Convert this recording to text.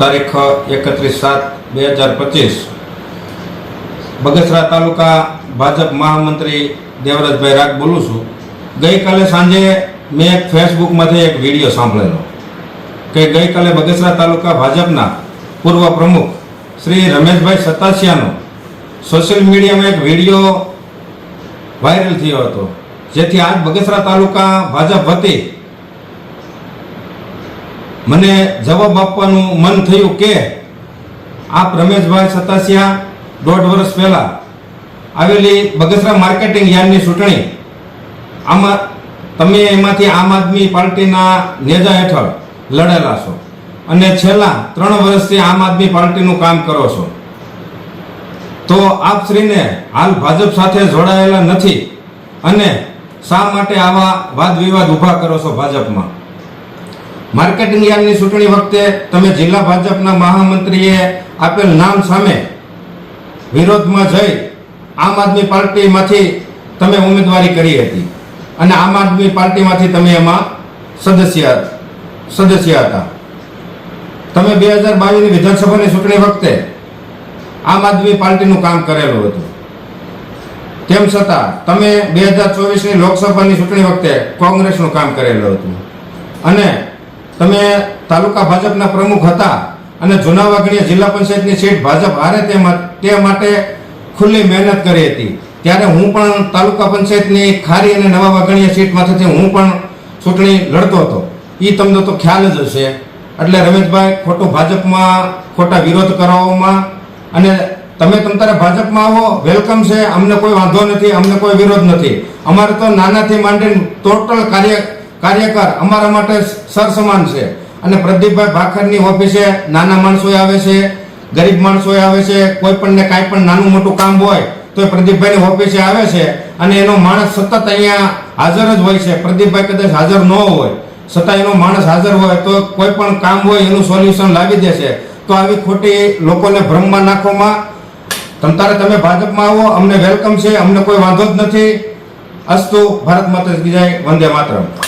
તારીખ એકત્રીસ સાત બે હજાર પચીસ. બગસરા તાલુકા ભાજપ મહામંત્રી દેવરાજભાઈ રાગ બોલું છું. ગઈકાલે સાંજે મેં એક ફેસબુકમાંથી એક વીડિયો સાંભળેલો. કે ગઈકાલે બગસરા તાલુકા ભાજપના પૂર્વ પ્રમુખ શ્રી રમેશભાઈ સતાસિયાનો સોશિયલ મીડિયામાં એક વીડિયો વાયરલ થયો હતો. જેથી આજ બગસરા તાલુકા ભાજપ વતી મને જવાબ આપવાનું મન થયું કે આપ રમેશભાઈ સતાસિયા દોઢ વર્ષ પહેલા આવેલી બગસરા માર્કેટિંગ યાર્ડની ચૂંટણી. આમાં તમે એમાંથી આમ આદમી પાર્ટીના નેજા હેઠળ લડેલા છો અને છેલ્લા ત્રણ વર્ષથી આમ આદમી પાર્ટીનું કામ કરો છો. તો આપ શ્રીને હાલ ભાજપ સાથે જોડાયેલા નથી અને શા માટે આવા વાદ વિવાદ ઊભા કરો છો ભાજપમાં? માર્કેટિંગ યાર્ડની ચૂંટણી વખતે તમે જિલ્લા ભાજપના મહામંત્રીએ આપેલ નામ સામે વિરોધમાં જઈ આમ આદમી પાર્ટીમાંથી તમે ઉમેદવારી કરી હતી. અને આમ આદમી પાર્ટીમાંથી તમે એમાં સદસ્ય સદસ્ય હતા. તમે બે હજાર બાવીસની વિધાનસભાની ચૂંટણી વખતે આમ આદમી પાર્ટીનું કામ કરેલું હતું. તેમ છતાં તમે બે હજાર ચોવીસની લોકસભાની ચૂંટણી વખતે કોંગ્રેસનું કામ કરેલું હતું. અને તમે તાલુકા ભાજપના પ્રમુખ હતા અને જૂના વાગણીયા જિલ્લા પંચાયતની સીટ ભાજપ હારે તે માટે ખુલ્લી મહેનત કરી હતી. ત્યારે હું પણ તાલુકા પંચાયતની ખારી અને નવા વાગણીયા સીટમાંથી હું પણ ચૂંટણી લડતો હતો. એ તમને તો ખ્યાલ જ હશે. એટલે રમેશભાઈ, ખોટું ભાજપમાં ખોટા વિરોધ કરાવવામાં અને તમે તમ તારે ભાજપમાં આવો, વેલકમ છે, અમને કોઈ વાંધો નથી, અમને કોઈ વિરોધ નથી. અમારે તો નાનાથી માંડીને ટોટલ કાર્ય કાર્યકર અમારા માટે સરસમાન છે. અને પ્રદીપભાઈ ભાખરની ઓફિસે નાના માણસોએ આવે છે, ગરીબ માણસોએ આવે છે, કોઈ પણને કાંઈ પણ નાનું મોટું કામ હોય તો એ પ્રદીપભાઈની ઓફિસે આવે છે. અને એનો માણસ સતત અહીંયા હાજર જ હોય છે. પ્રદીપભાઈ કદાચ હાજર ન હોય, છતાં એનો માણસ હાજર હોય, તો કોઈ પણ કામ હોય એનું સોલ્યુશન લાવી દે છે. તો આવી ખોટી લોકોને ભ્રમમાં નાખવામાં તમ તારે તમે ભાજપમાં આવો, અમને વેલકમ છે, અમને કોઈ વાંધો જ નથી. અસ્તુ, ભારત માતા જય, વંદે માતરમ.